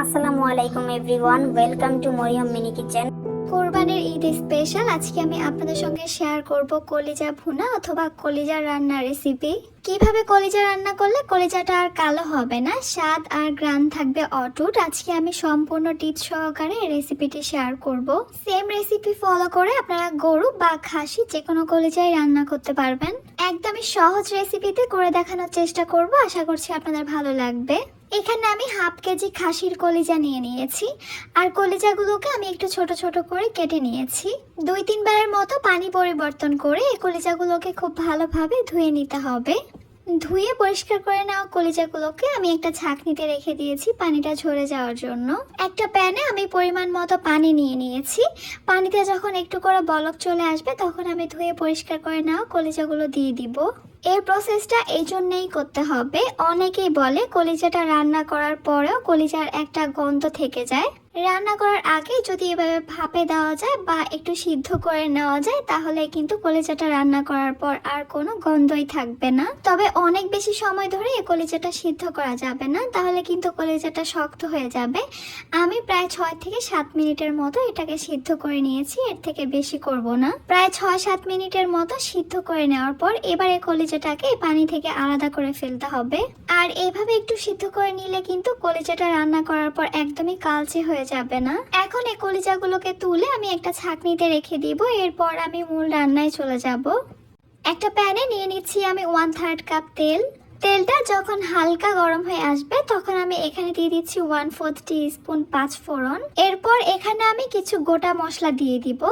আসসালামু আলাইকুম everyone, welcome to Maryam mini kitchen. কোরবানির ঈদ স্পেশাল, আজকে আমি আপনাদের সঙ্গে শেয়ার করব কলিজা ভুনা অথবা কলিজা রান্নার রেসিপি কীভাবে কলিজা রান্না করলে কলিজাটা আর কালো হবে না, স্বাদ আর গ্রান থাকবে অটুট, আজকে আমি সম্পূর্ণ টিপস সহকারে রেসিপিটি শেয়ার করব। সেম রেসিপি ফলো করে আপনারা গরু বা খাসি যে কোনো কলিজাই রান্না করতে পারবেন। একদমই সহজ রেসিপিতে করে দেখানোর চেষ্টা করব, আশা করছি আপনাদের ভালো লাগবে। এখানে আমি হাফ কেজি খাসির কলিজা নিয়ে নিয়েছি। আর কলিজাগুলোকে আমি একটু ছোট ছোট করে কেটে নিয়েছি। দুই তিনবারের মতো পানি পরিবর্তন করে এই কলিজাগুলোকে খুব ভালোভাবে ধুয়ে নিতে হবে। ধুয়ে পরিষ্কার করে নেওয়া কলিজাগুলোকে আমি একটা ছাঁকনিতে রেখে দিয়েছি পানিটা ঝরে যাওয়ার জন্য। একটা প্যানে আমি পরিমাণ মতো পানি নিয়ে নিয়েছি। পানিতে যখন একটু করে বলক চলে আসবে, তখন আমি ধুয়ে পরিষ্কার করে নেওয়া কলিজাগুলো দিয়ে দিব। এই প্রসেসটা এই জন্যেই করতে হবে। অনেকেই বলে কলিজাটা রান্না করার পরেও কলিজার একটা গন্ধ থেকে যায়। রান্না করার আগে যদি এভাবে ভাপে দেওয়া যায় বা একটু সিদ্ধ করে নেওয়া যায়, তাহলে কিন্তু কলিজাটা রান্না করার পর আর কোনো গন্ধই থাকবে না। তবে অনেক বেশি সময় ধরে এই কলিজাটা সিদ্ধ করা যাবে না, তাহলে কিন্তু কলিজাটা শক্ত হয়ে যাবে। আমি প্রায় ছয় থেকে সাত মিনিটের মতো এটাকে সিদ্ধ করে নিয়েছি, এর থেকে বেশি করব না। প্রায় ছয় সাত মিনিটের মতো সিদ্ধ করে নেওয়ার পর এবারে কলিজাটাকে এই পানি থেকে আলাদা করে ফেলতে হবে। আর এভাবে একটু সিদ্ধ করে নিলে কিন্তু কলিজাটা রান্না করার পর একদমই কালচে হয়ে যাবে না। এখন এই কলিজাগুলোকে তুলে আমি একটা ছাঁকনিতে রেখে দিব, এরপর আমি মূল রান্নায় চলে যাব। একটা প্যানে নিয়ে নিচ্ছি আমি ওয়ান থার্ড কাপ তেল। তেলটা যখন হালকা গরম হয়ে আসবে, তখন আমি এখানে দিয়ে দিচ্ছি ওয়ান ফোর্থ টি স্পুন পাঁচ ফোড়ন। এরপর এখানে আমি কিছু গোটা মশলা দিয়ে দিব।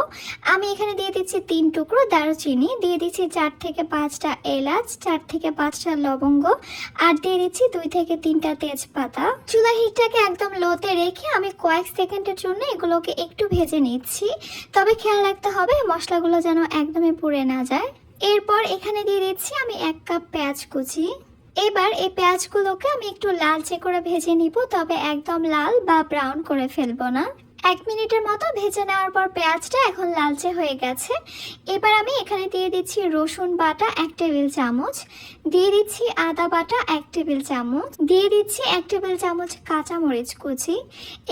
আমি এখানে দিয়ে দিচ্ছি তিন টুকরো দারুচিনি, দিয়ে দিচ্ছি চার থেকে পাঁচটা এলাচ, চার থেকে পাঁচটা লবঙ্গ, আর দিয়ে দিচ্ছি দুই থেকে তিনটা তেজপাতা। চুলা হিটটাকে একদম লোতে রেখে আমি কয়েক সেকেন্ডের জন্য এগুলোকে একটু ভেজে নিচ্ছি। তবে খেয়াল রাখতে হবে, মশলাগুলো যেন একদমই পুড়ে না যায়। এরপর এখানে দিয়ে দিচ্ছি আমি এক কাপ পেঁয়াজ কুচি। এবার এই পেঁয়াজগুলোকে আমি একটু লালচে করে ভেজে নিব, তবে একদম লাল বা ব্রাউন করে ফেলব না। এক মিনিটের মতো ভেজে নেওয়ার পর পেঁয়াজটা এখন লালচে হয়ে গেছে। এবার আমি এখানে দিয়ে দিচ্ছি রসুন বাটা এক টেবিল চামচ, দিয়ে দিচ্ছি আদা বাটা এক টেবিল চামচ, দিয়ে দিচ্ছি এক টেবিল চামচ কাঁচামরিচ কুচি।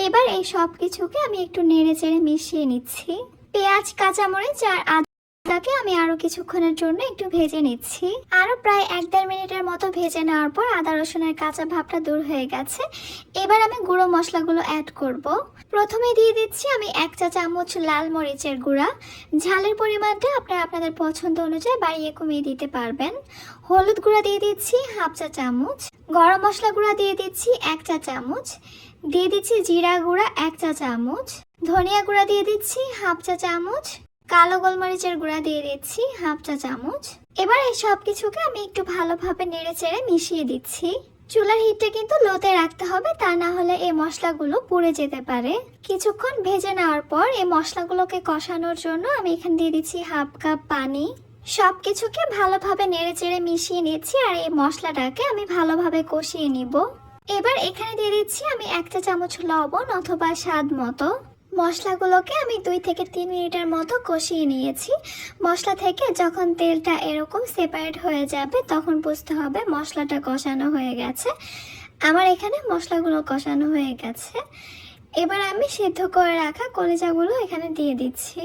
এবার এই সব কিছুকে আমি একটু নেড়ে চেড়ে মিশিয়ে নিচ্ছি। পেঁয়াজ, কাঁচামরিচ আর তাকে আমি আরও কিছুক্ষণের জন্য একটু ভেজে নিচ্ছি। আরও প্রায় এক দেড় মিনিটের মতো ভেজে নেওয়ার পর আদা রসুনের কাঁচা ভাবটা দূর হয়ে গেছে। এবার আমি গুঁড়ো মশলাগুলো অ্যাড করব। প্রথমে দিয়ে দিচ্ছি আমি এক চা চামচ লাল মরিচের গুঁড়া। ঝালের পরিমাণটা আপনারা আপনাদের পছন্দ অনুযায়ী বাড়িয়ে কমিয়ে দিতে পারবেন। হলুদ গুঁড়া দিয়ে দিচ্ছি হাফ চা চামচ। গরম মশলা গুঁড়া দিয়ে দিচ্ছি এক চা চামচ। দিয়ে দিচ্ছি জিরা গুঁড়া এক চা চামচ। ধনিয়া গুঁড়া দিয়ে দিচ্ছি হাফ চা চামচ। কালো গোলমরিচের গুঁড়া দিয়ে দিচ্ছি হাফ চা চামচ। এবার এই সব কিছুকে আমি একটু ভালোভাবে নেড়ে চেড়ে মিশিয়ে দিচ্ছি। চুলার হিটটা কিন্তু লোতে রাখতে হবে, তা না হলে এই মশলাগুলো পুড়ে যেতে পারে। কিছুক্ষণ ভেজে নেওয়ার পর এই মশলাগুলোকে কষানোর জন্য আমি এখানে দিয়ে দিচ্ছি হাফ কাপ পানি। সব কিছুকে ভালোভাবে নেড়ে চেড়ে মিশিয়ে নিচ্ছি আর এই মশলাটাকে আমি ভালোভাবে কষিয়ে নিব। এবার এখানে দিয়ে দিচ্ছি আমি এক চা চামচ লবণ অথবা স্বাদ মতো। মশলাগুলোকে আমি দুই থেকে তিন মিনিটের মতো কষিয়ে নিয়েছি। মশলা থেকে যখন তেলটা এরকম সেপারেট হয়ে যাবে, তখন বুঝতে হবে মশলাটা কষানো হয়ে গেছে। আমার এখানে মশলাগুলো কষানো হয়ে গেছে। এবার আমি সিদ্ধ করে রাখা কলিজাগুলো এখানে দিয়ে দিচ্ছি।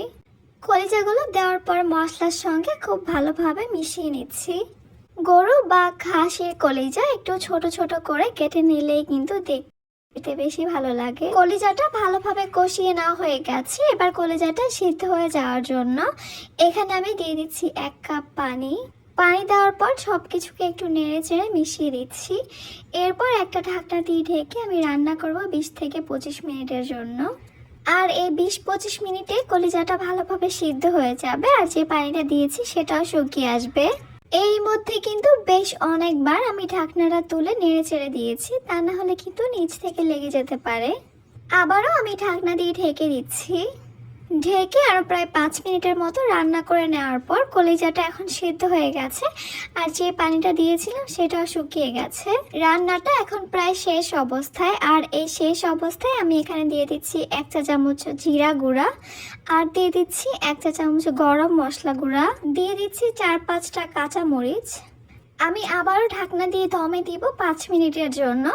কলিজাগুলো দেওয়ার পর মশলার সঙ্গে খুব ভালোভাবে মিশিয়ে নিচ্ছি। গরু বা খাসির কলিজা একটু ছোট ছোট করে কেটে নিলেই কিন্তু দেখ খেতে বেশি ভালো লাগে। কলিজাটা ভালোভাবে কষিয়ে নেওয়া হয়ে গেছে। এবার কলিজাটা সিদ্ধ হয়ে যাওয়ার জন্য এখানে আমি দিয়ে দিচ্ছি এক কাপ পানি। পানি দেওয়ার পর সব কিছুকে একটু নেড়ে চেড়ে মিশিয়ে দিচ্ছি। এরপর একটা ঢাকনা দিয়ে ঢেকে আমি রান্না করব বিশ থেকে পঁচিশ মিনিটের জন্য। আর এই বিশ পঁচিশ মিনিটে কলিজাটা ভালোভাবে সিদ্ধ হয়ে যাবে। আর যে পানিটা দিয়েছি সেটাও শুকিয়ে আসবে। এই মধ্যে কিন্তু বেশ অনেকবার আমি ঢাকনাটা তুলে নেড়ে চেড়ে দিয়েছি, তা না হলে কিন্তু নিচ থেকে লেগে যেতে পারে। আবারও আমি ঢাকনা দিয়ে ঢেকে দিচ্ছি। ঢেকে আরও প্রায় পাঁচ মিনিটের মতো রান্না করে নেওয়ার পর কলিজাটা এখন সেদ্ধ হয়ে গেছে। আর যে পানিটা দিয়েছিলাম সেটাও শুকিয়ে গেছে। রান্নাটা এখন প্রায় শেষ অবস্থায়। আর এই শেষ অবস্থায় আমি এখানে দিয়ে দিচ্ছি এক চা চামচ জিরা গুঁড়া। আর দিয়ে দিচ্ছি এক চা চামচ গরম মশলা গুঁড়া। দিয়ে দিচ্ছি চার পাঁচটা কাঁচা মরিচ আমি আবারও ঢাকনা দিয়ে দমে দিব পাঁচ মিনিটের জন্য।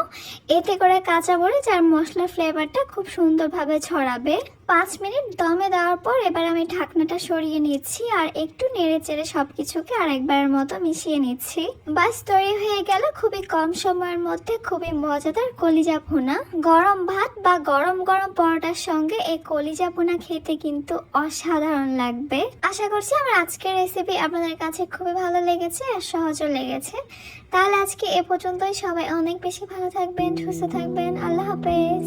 এতে করে কাঁচা মরিচ আর মশলার ফ্লেভারটা খুব সুন্দরভাবে ছড়াবে। পাঁচ মিনিট দমে দেওয়ার পর এবার আমি ঢাকনাটা সরিয়ে নিচ্ছি আর একটু নেড়ে চেড়ে সব কিছুকে আরেকবারের মতো মিশিয়ে নিচ্ছি। বাস তৈরি হয়ে গেল খুবই কম সময়ের মধ্যে খুবই মজাদার কলিজা ভুনা। গরম ভাত বা গরম গরম পরোটার সঙ্গে এই কলিজা ভুনা খেতে কিন্তু অসাধারণ লাগবে। আশা করছি আমার আজকের রেসিপি আপনাদের কাছে খুবই ভালো লেগেছে আর সহজও লেগেছে। তাহলে আজকে এ পর্যন্তই। সবাই অনেক বেশি ভালো থাকবেন, সুস্থ থাকবেন। আল্লাহ হাফেজ।